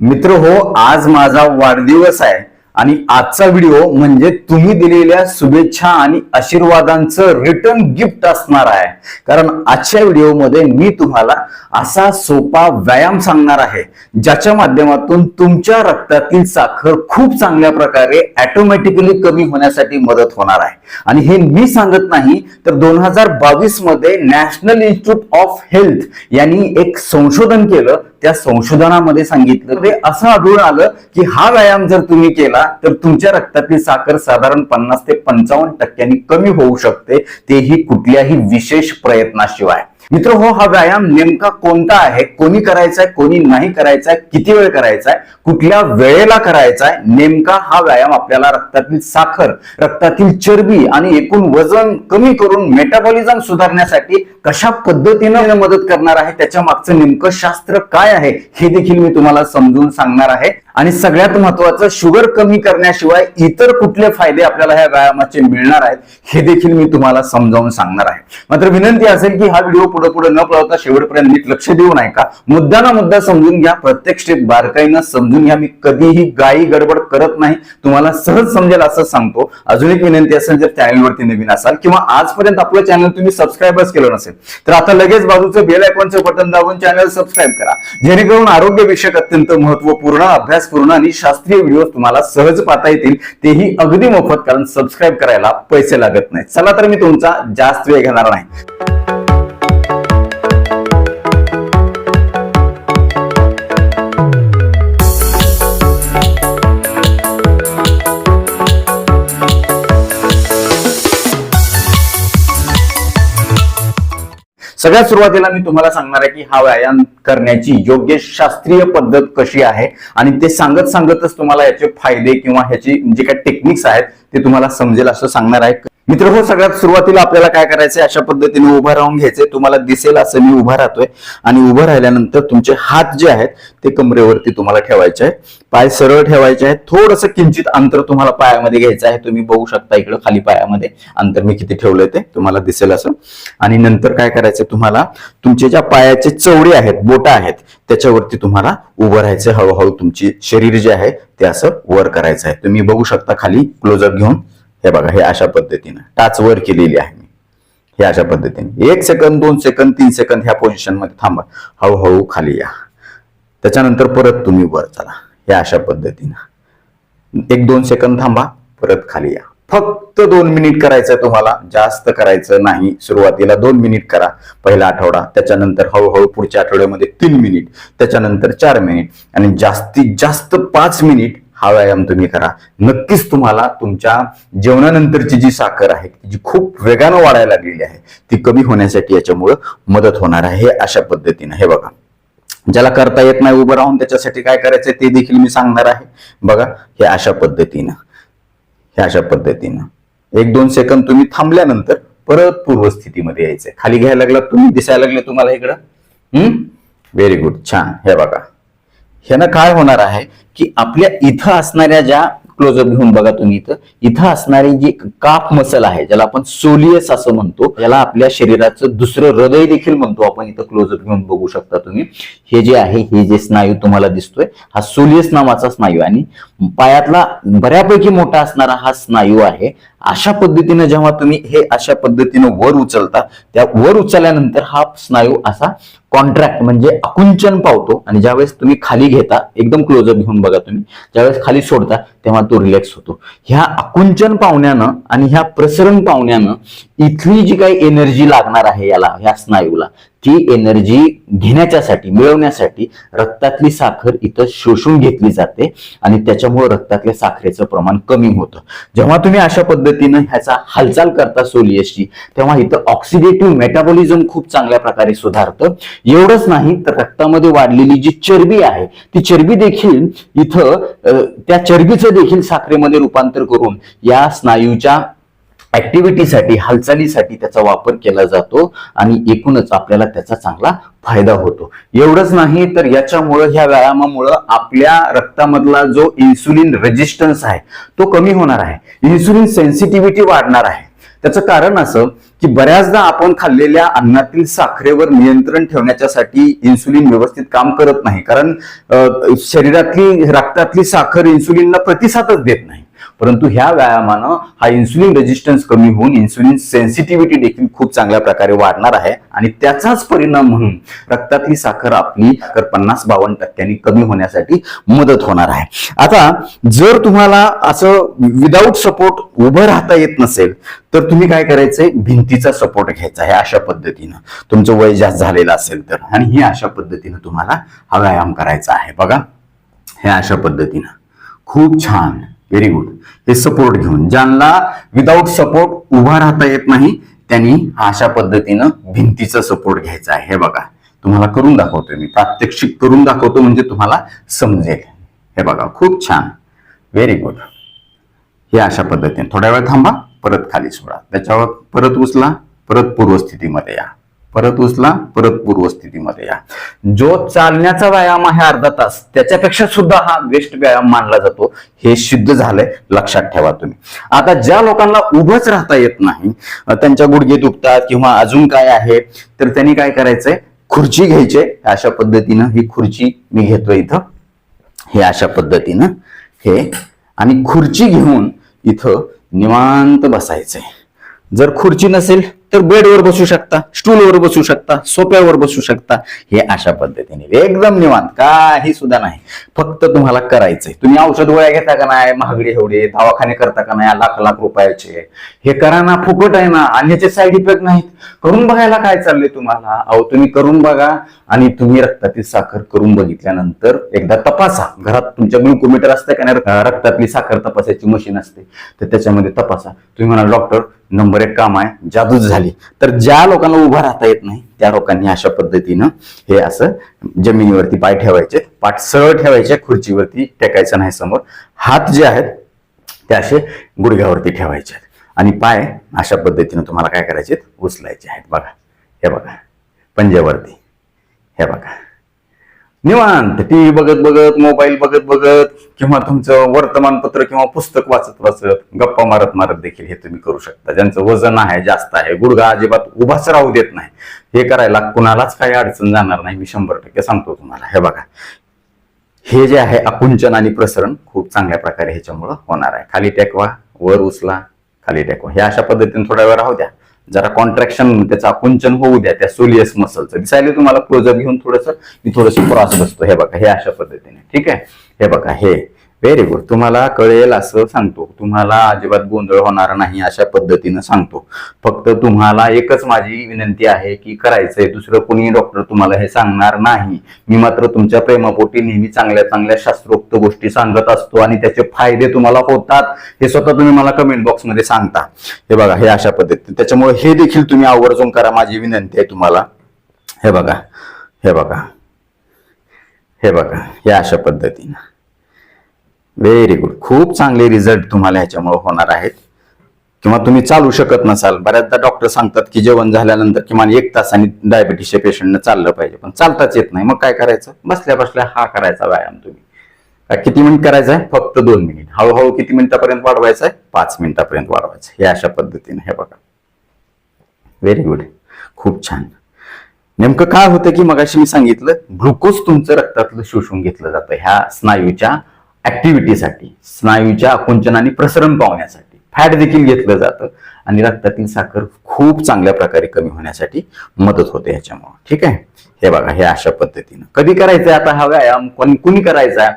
मित्र हो आज माझा वाढदिवस आहे. आणि आजचा व्हिडिओ म्हणजे तुम्ही दिलेल्या शुभेच्छा आणि आशीर्वादांचं रिटर्न गिफ्ट असणार आहे. कारण आजच्या व्हिडिओमध्ये मी तुम्हाला असा सोपा व्यायाम सांगणार आहे ज्याच्या माध्यमातून तुमच्या रक्तातील साखर खूप चांगल्या प्रकारे ऑटोमॅटिकली कमी होण्यासाठी मदत होणार आहे. आणि हे मी सांगत नाही तर दोन हजार बावीसमध्ये नॅशनल इन्स्टिट्यूट ऑफ हेल्थ यांनी एक संशोधन केलं. त्या संशोधनामध्ये सांगितलं ते असं आढळून आलं की हा व्यायाम जर तुम्ही केला तर तुमच्या रक्तातील साखर साधारण पन्नास ते पंचावन्न टक्क्यांनी कमी होऊ शकते. तेही कुठल्याही विशेष प्रयत्नाशिवाय. मित्र हो हा व्यायाम नेमका कोणता आहे? कोणी करायचा आहे कोणी नाही करायचा आहे किती वेळ करायचा आहे कुठल्या वेळेला करायचा आहे नेमका हा व्यायाम आपल्याला रक्तातील साखर रक्तातील चरबी आणि एकूण वजन कमी करून मेटाबॉलिझम सुधारण्यासाठी कशा पद्धतीनं मदत करणार आहे त्याच्या मागचं नेमकं शास्त्र काय आहे हे देखील मी तुम्हाला समजून सांगणार आहे. आणि सगळ्यात महत्वाचं शुगर कमी करण्याशिवाय इतर कुठले फायदे आपल्याला ह्या व्यायामाचे मिळणार आहेत हे देखील मी तुम्हाला समजावून सांगणार आहे. मात्र विनंती असेल की हा व्हिडिओ पुढे पुढे न पळवता शेवटपर्यंत नीट लक्ष देऊ नये का? मुद्दा ना मुद्दा समजून घ्या. प्रत्येक स्टेप बारकाईनं समजून घ्या. मी कधीही गाई गडबड करत नाही. तुम्हाला सहज समजेल असं सांगतो. अजून एक विनंती असेल जर चॅनलवरती नवीन असाल किंवा आजपर्यंत आपलं चॅनल तुम्ही सबस्क्राईबच केलं नसेल तर आता लगेच बाजूचं बेल आयकॉनचं बटन दाबून चॅनल सबस्क्राईब करा. जेणेकरून आरोग्य विषयक अत्यंत महत्त्वपूर्ण अभ्यासपूर्ण आणि शास्त्रीय व्हिडिओ तुम्हाला सहज पाहता येतील. तेही अगदी मोफत कारण सबस्क्राईब करायला पैसे लागत नाही चला तर मी तुमचा जास्त वेळ घेणार नाही. सगळ्यात सुरुवातीला मी तुम्हाला सांगणार आहे की हा व्यायाम करण्याची योग्य शास्त्रीय पद्धत कशी आहे आणि ते सांगत सांगतच तुम्हाला याचे फायदे किंवा ह्याची जे काही टेक्निक्स आहेत ते तुम्हाला समजेल असं सांगणार आहे. मित्र हो सगळ्यात सुरुवातीला आपल्याला काय करायचंय? अशा पद्धतीने उभं राहून घ्यायचंय. तुम्हाला दिसेल असं मी उभा राहतोय. आणि उभं राहिल्यानंतर तुमचे हात जे आहेत ते कमरेवरती तुम्हाला ठेवायचे आहेत. पाय सरळ ठेवायचे आहेत. थोडंसं किंचित अंतर तुम्हाला पायामध्ये घ्यायचं आहे. तुम्ही बघू शकता इकडं खाली पायामध्ये अंतर मी किती ठेवलंय ते. तुम्हाला दिसेल असं. आणि नंतर काय करायचं तुम्हाला? तुमचे ज्या पायाचे चवडे आहेत बोटा आहेत त्याच्यावरती तुम्हाला उभं राहायचं हळूहळू तुमची शरीर जे आहे ते असं वर करायचं आहे तुम्ही बघू शकता खाली क्लोजअप घेऊन. हे बघा हे अशा पद्धतीनं टाच वर केलेली आहे मी. हे अशा पद्धतीने. एक सेकंद दोन सेकंद तीन सेकंद ह्या पोझिशनमध्ये थांबा. हळूहळू खाली या. त्याच्यानंतर परत तुम्ही वर चला. हे अशा पद्धतीनं. एक दोन सेकंद थांबा परत खाली या. फक्त दोन मिनिट करायचं तुम्हाला. जास्त करायचं नाही. सुरुवातीला दोन मिनिट करा. पहिला आठवडा त्याच्यानंतर हळूहळू पुढच्या आठवड्यामध्ये तीन मिनिट त्याच्यानंतर चार मिनिट आणि जास्तीत जास्त पाच मिनिट हा व्यायाम तुम्ही करा. नक्कीच तुम्हाला तुमच्या जेवणानंतरची जी साखर आहे जी खूप वेगानं वाढायला लागलेली आहे ती कमी होण्यासाठी याच्यामुळं मदत होणार आहे हे अशा पद्धतीनं. हे बघा. ज्याला करता येत नाही उभं राहून त्याच्यासाठी काय करायचं ते देखील मी सांगणार आहे. बघा हे अशा पद्धतीनं. हे अशा पद्धतीनं. एक दोन सेकंद तुम्ही थांबल्यानंतर परत पूर्वस्थितीमध्ये यायचंय. खाली घ्यायला लागला तुम्ही दिसायला लागले तुम्हाला इकडं. हम्म? व्हेरी गुड छान. हे बघा. ह्यानं काय होणार आहे की आपल्या इथं असणाऱ्या ज्या क्लोजअप घेऊन बघा तुम्ही इथं इथं असणारी जी काप मसल आहे ज्याला आपण सोलियस असं म्हणतो याला आपल्या शरीराचं दुसरं हृदय देखील म्हणतो आपण इथं क्लोजअप घेऊन बघू शकता तुम्ही. हे जे आहे हे जे स्नायू तुम्हाला दिसतोय हा सोलियस नावाचा स्नायू आणि पायातला बऱ्यापैकी मोठा असणारा हा स्नायू आहे अशा पद्धतीनं जेव्हा तुम्ही हे अशा पद्धतीनं वर उचलता त्या वर उचलल्यानंतर हा स्नायू असा कॉन्ट्रॅक्ट म्हणजे आकुंचन पावतो. आणि ज्यावेळेस तुम्ही खाली घेता एकदम क्लोजअप घेऊन बघा तुम्ही ज्यावेळेस खाली सोडता तेव्हा तो रिलॅक्स होतो. ह्या आकुंचन पावण्यानं आणि ह्या प्रसरण पावण्यानं इथली जी काही एनर्जी लागणार आहे याला ह्या स्नायूला ती एनर्जी घेण्याच्यासाठी मिळवण्यासाठी रक्तातली साखर इथं शोषून घेतली जाते आणि त्याच्यामुळे रक्तातल्या साखरेचं प्रमाण कमी होतं. जेव्हा तुम्ही अशा पद्धतीनं ह्याचा हालचाल करता सोलियसची तेव्हा इथं ऑक्सिडेटिव्ह मेटाबॉलिझम खूप चांगल्या प्रकारे सुधारतं. एवढंच नाही तर रक्तामध्ये वाढलेली जी चरबी आहे ती चरबी देखील इथं त्या चरबीचं देखील साखरेमध्ये रूपांतर करून या स्नायूच्या ऍक्टिव्हिटीसाठी हालचालीसाठी त्याचा वापर केला जातो आणि एकूणच आपल्याला त्याचा चांगला फायदा होतो. एवढंच नाही तर याच्यामुळं ह्या व्यायामामुळं आपल्या रक्तामधला जो इन्सुलिन रेजिस्टन्स आहे तो कमी होणार आहे. इन्सुलिन सेन्सिटिव्हिटी वाढणार आहे. त्याचं कारण असं की बऱ्याचदा आपण खाल्लेल्या अन्नातील साखरेवर नियंत्रण ठेवण्याच्यासाठी इन्सुलिन व्यवस्थित काम करत नाही. कारण शरीरातली रक्तातली साखर इन्सुलिनला प्रतिसादच देत नाही. परंतु ह्या व्यायामानं हा इन्सुलिन रेजिस्टन्स कमी होऊन इन्सुलिन सेन्सिटिव्हिटी देखील खूप चांगल्या प्रकारे वाढणार आहे. आणि त्याचाच परिणाम म्हणून रक्तातली साखर आपली साखर पन्नास बावन्न टक्क्यांनी कमी होण्यासाठी मदत होणार आहे. आता जर तुम्हाला असं विदाऊट सपोर्ट उभं राहता येत नसेल तर तुम्ही काय करायचंय? भिंतीचा सपोर्ट घ्यायचा आहे अशा पद्धतीनं. तुमचं वय जास्त झालेलं असेल तर. आणि हे अशा पद्धतीनं तुम्हाला हा व्यायाम करायचा आहे. बघा हे अशा पद्धतीनं. खूप छान. व्हेरी गुड हे सपोर्ट घेऊन. ज्यांना विदाऊट सपोर्ट उभा राहता येत नाही त्यांनी अशा पद्धतीनं भिंतीचा सपोर्ट घ्यायचा आहे. हे बघा. तुम्हाला करून दाखवतोय मी. प्रात्यक्षिक करून दाखवतो म्हणजे तुम्हाला समजेल. हे बघा. खूप छान. व्हेरी गुड हे अशा पद्धतीने. थोड्या वेळ थांबा. परत खाली सोडा. त्याच्यावर परत उचला. परत पूर्वस्थितीमध्ये या. परत उचला परत पूर्वस्थितीमध्ये या. जो चालण्याचा व्यायाम आहे अर्धा तास त्याच्यापेक्षा सुद्धा हा वेस्ट व्यायाम मानला जातो. हे सिद्ध झालंय लक्षात ठेवा तुम्ही. आता ज्या लोकांना उभंच राहता येत नाही त्यांच्या गुडघे दुखतात किंवा अजून काय आहे तर त्यांनी काय करायचंय? खुर्ची घ्यायचे. अशा पद्धतीनं ही खुर्ची मी घेतोय इथं. हे अशा पद्धतीनं हे. आणि खुर्ची घेऊन इथं निवांत बसायचंय. जर खुर्ची नसेल तर बेडवर बसू शकता स्टूलवर बसू शकता सोप्यावर बसू शकता. हे अशा पद्धतीने एकदम निवांत काही सुद्धा नाही. फक्त तुम्हाला करायचंय. तुम्ही औषध गोळ्या घेता का नाही? महागडी एवढे दवाखाने करता का नाही? लाख लाख रुपयाचे. हे करा ना फुकट आहे ना. आणि ह्याचे साईड इफेक्ट नाहीत. करून बघायला काय चाललंय तुम्हाला? अहो तुम्ही करून बघा. आणि तुम्ही रक्तातील साखर करून बघितल्यानंतर एकदा तपासा. घरात तुमच्या ग्लुकोमीटर असतं का नाही? रक्तातली साखर तपासायची मशीन असते. तर त्याच्यामध्ये तपासा. तुम्ही म्हणाल डॉक्टर नंबर एक काम आहे जादूच झाली. तर ज्या लोकांना उभा राहता येत नाही त्या लोकांनी अशा पद्धतीनं हे असं जमिनीवरती पाय ठेवायचे पाठ सरळ ठेवायचे खुर्चीवरती टेकायचं नाही समोर. हात जे आहेत ते असे गुडघ्यावरती ठेवायचे आहेत. आणि पाय अशा पद्धतीनं तुम्हाला काय करायचे उचलायचे आहेत. बघा हे बघा पंजावरती हे बघा. निवांत टीव्ही बघत बघत मोबाईल बघत बघत किंवा तुमचं वर्तमानपत्र किंवा पुस्तक वाचत वाचत गप्पा मारत मारत देखील हे तुम्ही करू शकता. ज्यांचं वजन आहे जास्त आहे गुडघा अजिबात उभाच राहू देत नाही. हे करायला कुणालाच काही अडचण जाणार नाही. मी शंभर टक्के सांगतो तुम्हाला. हे बघा. हे जे आहे आकुंचन आणि प्रसरण खूप चांगल्या प्रकारे ह्याच्यामुळं होणार आहे. खाली टेकवा वर उचला खाली टेकवा. हे अशा पद्धतीने थोड्या वेळ राहू द्या. जरा कॉन्ट्रॅक्शन त्याचं आकुंचन होऊ द्या त्या सोलियस मसलचं दिसायला तुम्हाला क्लोजअप घेऊन थोडस मी थोडस क्रॉस बसतो. हे बघा हे अशा पद्धतीने. ठीक आहे? हे बघा हे. व्हेरी गुड तुम्हाला कळेल असं सांगतो. तुम्हाला अजिबात गोंधळ होणार नाही अशा पद्धतीनं सांगतो. फक्त तुम्हाला एकच माझी विनंती आहे की करायचंय. दुसरं कोणी डॉक्टर तुम्हाला हे सांगणार नाही. मी मात्र तुमच्या प्रेमापोटी नेहमी चांगल्या चांगल्या शास्त्रोक्त गोष्टी सांगत असतो आणि त्याचे फायदे तुम्हाला होतात हे स्वतः तुम्ही मला कमेंट बॉक्समध्ये सांगता. हे बघा हे अशा पद्धतीने. त्याच्यामुळे हे देखील तुम्ही आवर्जून करा. माझी विनंती आहे तुम्हाला. हे बघा हे बघा. हे बघा हे अशा पद्धतीनं. व्हेरी गुड खूप चांगले रिझल्ट तुम्हाला ह्याच्यामुळे होणार आहेत. किंवा तुम्ही चालू शकत नसाल. बऱ्याचदा डॉक्टर सांगतात की जेवण झाल्यानंतर किमान एक तासाने डायबिटीसच्या पेशंटनं चाललं पाहिजे. पण चालताच येत नाही. मग काय करायचं? बसल्या बसल्या हा करायचा व्यायाम तुम्ही. किती मिनिट करायचा आहे? फक्त दोन मिनिट हळूहळू किती मिनिटापर्यंत वाढवायचं आहे? पाच मिनिटापर्यंत वाढवायचं हे अशा पद्धतीने हे बघा. व्हेरी गुड खूप छान. नेमकं काय होतं की मगाशी मी सांगितलं ग्लुकोज तुमचं रक्तातलं शोषून घेतलं जातं. ह्या स्नायूच्या ऍक्टिव्हिटीसाठी स्नायूच्या आकुंचन आणि प्रसरण पावण्यासाठी. फॅट देखील घेतलं जातं आणि रक्तातील साखर खूप चांगल्या प्रकारे कमी होण्यासाठी मदत होते ह्याच्यामुळे. ठीक आहे? हे बघा हे अशा पद्धतीनं. कधी करायचंय आता हा व्यायाम? कोणी कुणी करायचा?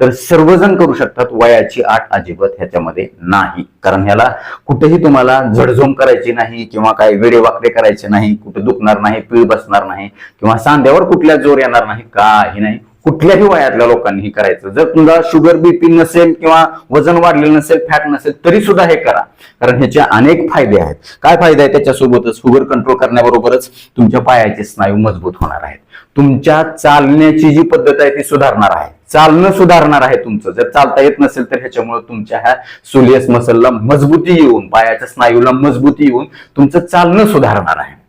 तर सर्वजण करू शकतात. वयाची आठ अजिबात ह्याच्यामध्ये नाही. कारण ह्याला कुठेही तुम्हाला झडझोम करायची नाही किंवा काही वेडे वाकडे करायचे नाही. कुठे दुखणार नाही पीळ बसणार नाही किंवा सांध्यावर कुठल्या जोर येणार नाही काही नाही. कुठल्याही वयातल्या लोकांनी हे करायचं. जर तुमचा शुगर बीपी नसेल किंवा वजन वाढलेलं नसेल फॅट नसेल तरी सुद्धा हे करा. कारण ह्याचे अनेक फायदे आहेत. काय फायदे आहेत त्याच्यासोबतच? शुगर कंट्रोल करण्याबरोबरच तुमच्या पायाचे स्नायू मजबूत होणार आहेत. तुमच्या चालण्याची जी पद्धत आहे ती सुधारणार आहे. चालणं सुधारणार आहे तुमचं. जर चालता येत नसेल तर ह्याच्यामुळे तुमच्या ह्या सोलियस मसलला मजबूती येऊन पायाच्या स्नायूला मजबूती येऊन तुमचं चालणं सुधारणार आहे.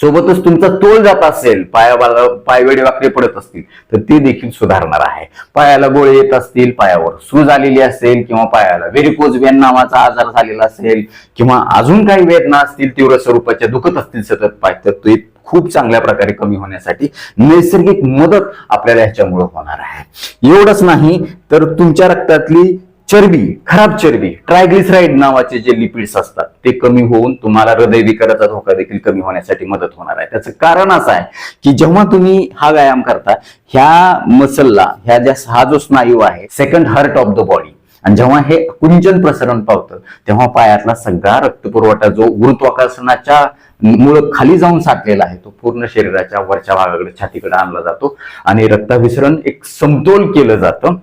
सोबतच तुमचा तोल जात असेल पायाला पायवेडे वाकडे पडत असतील तर ते देखील सुधारणार आहे. पायाला गोळे येत असतील पायावर सूज आलेली असेल किंवा पायाला व्हेरिकोज वेन नावाचा आजार झालेला असेल किंवा अजून काही वेदना असतील तीव्र स्वरूपाच्या दुखत असतील सतत पाय तर ते खूप चांगल्या प्रकारे कमी होण्यासाठी नैसर्गिक मदत आपल्याला ह्याच्यामुळे होणार आहे. एवढंच नाही तर तुमच्या रक्तातली चरबी खराब चरबी ट्रायग्लिसराईड नावाचे जे लिपिड्स असतात ते कमी होऊन तुम्हाला हृदयविकाराचा धोका देखील कमी होण्यासाठी मदत होणार आहे. त्याचं कारण असं आहे की जेव्हा तुम्ही हा व्यायाम करता ह्या मसलला ह्या ज्या हा जो स्नायू आहे second heart of the body आणि जेव्हा हे कुंचन प्रसरण पावतं तेव्हा पायातला सगळा रक्तपुरवठा जो गुरुत्वाकर्षणाच्या मुळ खाली जाऊन साठलेला आहे तो पूर्ण शरीराच्या वरच्या भागाकडे छातीकडे आणला जातो. आणि रक्ताभिसरण एक समतोल केलं जातं.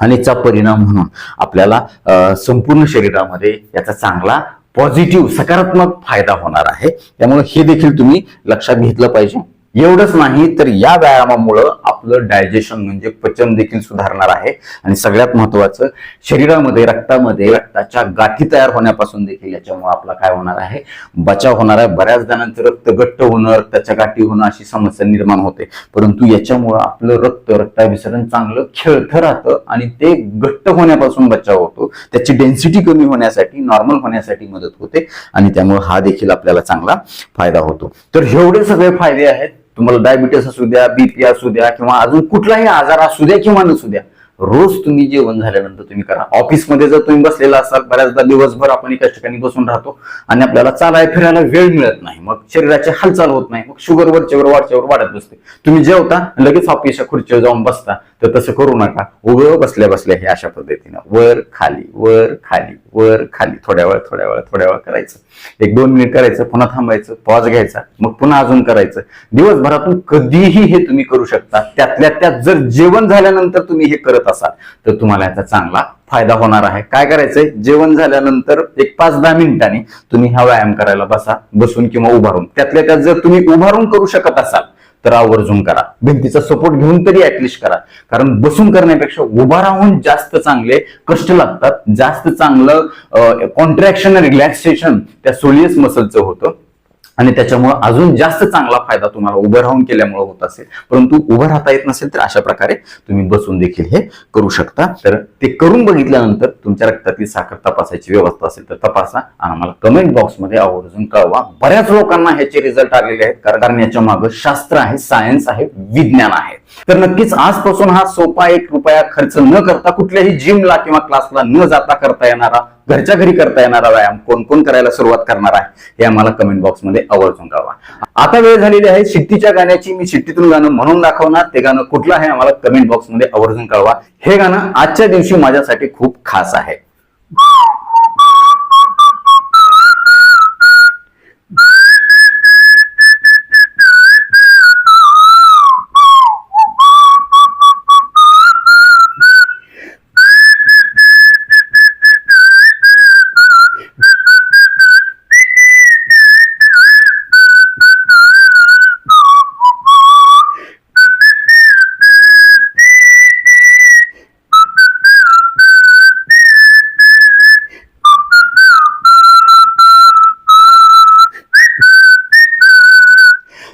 आणि याचा परिणाम म्हणून आपल्याला संपूर्ण शरीरामध्ये याचा चांगला पॉझिटिव्ह सकारात्मक फायदा होणार आहे. त्यामुळे हे देखील तुम्ही लक्षात घेतलं पाहिजे. एवढंच नाही तर या व्यायामामुळं आपलं डायजेशन म्हणजे पचन देखील सुधारणार आहे. आणि सगळ्यात महत्वाचं शरीरामध्ये रक्तामध्ये रक्ताच्या गाठी तयार होण्यापासून देखील याच्यामुळे आपला काय होणार आहे? बचाव होणार आहे. बऱ्याच जणांचं रक्त घट्ट होणं रक्ताच्या गाठी होणं अशी समस्या निर्माण होते. परंतु याच्यामुळं आपलं रक्त रक्ताभिसरण चांगलं खेळतं राहतं आणि ते घट्ट होण्यापासून बचाव होतो. त्याची डेन्सिटी कमी होण्यासाठी नॉर्मल होण्यासाठी मदत होते. आणि त्यामुळे हा देखील आपल्याला चांगला फायदा होतो. तर एवढे सगळे फायदे आहेत. तुम्हाला डायबिटीस असू द्या बीपी असू द्या किंवा अजून कुठलाही आजार असू द्या किंवा नसू द्या रोज तुम्ही जेवण झाल्यानंतर तुम्ही करा. ऑफिसमध्ये जर तुम्ही बसलेला असाल बऱ्याचदा दिवसभर आपण एकाच ठिकाणी बसून राहतो आणि आपल्याला चालाय फिरायला वेळ मिळत नाही. मग शरीराची हालचाल होत नाही. मग शुगर वरच्यावर वाढच्यावर वाढत बसते. तुम्ही जेवता लगेच ऑफिसच्या खुर्चीवर जाऊन बसता. तर तसं करू नका. उभं बसल्या बसल्या हे अशा पद्धतीनं वर खाली वर खाली वर खाली थोड्या वेळ थोड्या वेळ थोड्या वेळ करायचं. एक दोन मिनिट करायचं पुन्हा थांबायचं पॉज घ्यायचा मग पुन्हा अजून करायचं. दिवसभरातून कधीही हे तुम्ही करू शकता. त्यातल्या त्यात जर जेवण झाल्यानंतर तुम्ही हे करत असाल तर तुम्हाला याचा चांगला फायदा होणार आहे. काय करायचंय? जेवण झाल्यानंतर एक पाच दहा मिनिटांनी तुम्ही हा व्यायाम करायला बसा बसून किंवा उभारून. त्यातल्या त्यात जर तुम्ही उभारून करू शकत असाल तर आवर्जून करा. भिंतीचा सपोर्ट घेऊन तरी ऍटलिस्ट करा. कारण बसून करण्यापेक्षा उभा राहून जास्त चांगले कष्ट लागतात. जास्त चांगलं कॉन्ट्रॅक्शन रिलॅक्सेशन त्या सोलियस मसलचं होतं. आणि त्याच्यामुळे अजून जास्त चांगला फायदा तुम्हाला उभं राहून केल्यामुळे होत असेल. परंतु उभं राहता येत नसेल तर अशा प्रकारे तुम्ही बसून देखील हे करू शकता. तर ते करून बघितल्यानंतर तुमच्या रक्तातील साखर तपासायची व्यवस्था असेल तर तपासा आणि आम्हाला कमेंट बॉक्समध्ये आवर्जून कळवा. बऱ्याच लोकांना ह्याचे रिझल्ट आलेले आहेत. कारण कारण याच्या मागं शास्त्र आहे सायन्स आहे विज्ञान आहे. तर नक्कीच आजपासून हा सोपा एक रुपया खर्च न करता कुठल्याही जिमला किंवा क्लासला न जाता करता येणारा घरच्या घरी करता येणारा व्यायाम कोण कोण करायला सुरुवात करणार आहे हे आम्हाला कमेंट बॉक्समध्ये आवर्जून कळवा. आता वेळ झालेली आहे शिट्टीच्या गाण्याची. मी शिट्टीतून गाणं म्हणून दाखवणार. ते गाणं कुठलं आहे आम्हाला कमेंट बॉक्समध्ये आवर्जून कळवा. हे गाणं आजच्या दिवशी माझ्यासाठी खूप खास आहे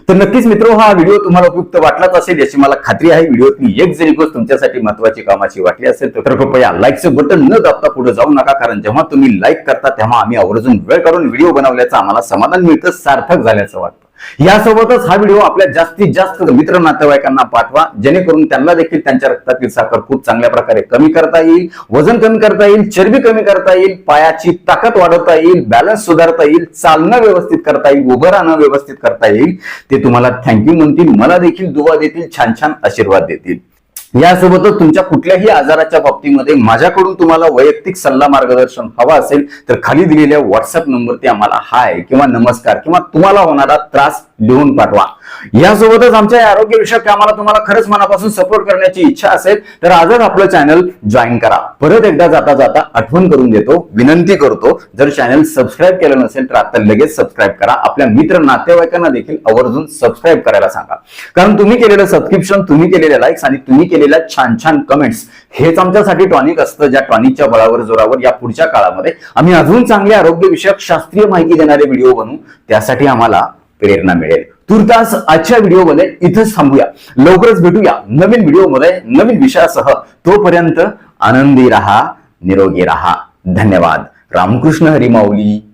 तर नक्कीच मित्र हा व्हिडिओ तुम्हाला उपयुक्त वाटलाच असेल याची मला खात्री आहे. व्हिडिओतली एक जरी गोष्ट तुमच्यासाठी महत्वाची कामाची वाटली असेल तर कृपया लाईकचं बटन न दाबता पुढे जाऊ नका. कारण जेव्हा तुम्ही लाईक करता तेव्हा आम्ही आवर्जून वेळ काढून व्हिडिओ बनवल्याचं आम्हाला समाधान मिळतं सार्थक झाल्याचं वाटतं. यासोबतच हा व्हिडिओ आपल्या जास्तीत जास्त मित्र नातेवाईकांना पाठवा जेणेकरून त्यांना देखील त्यांच्या रक्तातील साखर खूप चांगल्या प्रकारे कमी करता येईल वजन कमी करता येईल चरबी कमी करता येईल पायाची ताकद वाढवता येईल बॅलन्स सुधारता येईल चालणं व्यवस्थित करता येईल उभं राहणं व्यवस्थित करता येईल ते तुम्हाला थँक्यू म्हणतील मला देखील दुवा देतील छान छान आशीर्वाद देतील. यासोबतच तुमच्या कुठल्याही आजाराच्या बाबतीमध्ये माझ्याकडून तुम्हाला वैयक्तिक सल्ला मार्गदर्शन हवा असेल तर खाली दिलेल्या व्हॉट्सअप नंबरती आम्हाला हाय किंवा नमस्कार किंवा तुम्हाला होणारा त्रास लिहून पाठवा. यासोबतच आमच्या या आरोग्य विषयक कामाला तुम्हाला खरंच मनापासून सपोर्ट करण्याची इच्छा असेल तर आजच आपलं चॅनल जॉईन करा. परत एकदा जाता जाता आठवण करून देतो विनंती करतो. जर चॅनल सबस्क्राईब केलं नसेल तर आता लगेच सबस्क्राईब करा. आपल्या मित्र नातेवाईकांना देखील आवर्जून सबस्क्राईब करायला सांगा. कारण तुम्ही केलेलं सबस्क्रिप्शन तुम्ही केलेल्या लाईक्स आणि तुम्ही केलेल्या छान छान कमेंट्स हेच आमच्यासाठी टॉनिक असतं. ज्या टॉनिकच्या बळावर जोरावर या पुढच्या काळामध्ये आम्ही अजून चांगले आरोग्य विषयक शास्त्रीय माहिती देणारे व्हिडिओ बनवू त्यासाठी आम्हाला प्रेरणा मिळेल. तुर्तास आजच्या व्हिडिओमध्ये इथंच थांबूया. लवकरच भेटूया नवीन व्हिडिओमध्ये नवीन विषयासह. तोपर्यंत आनंदी राहा निरोगी राहा. धन्यवाद. रामकृष्ण हरी माऊली.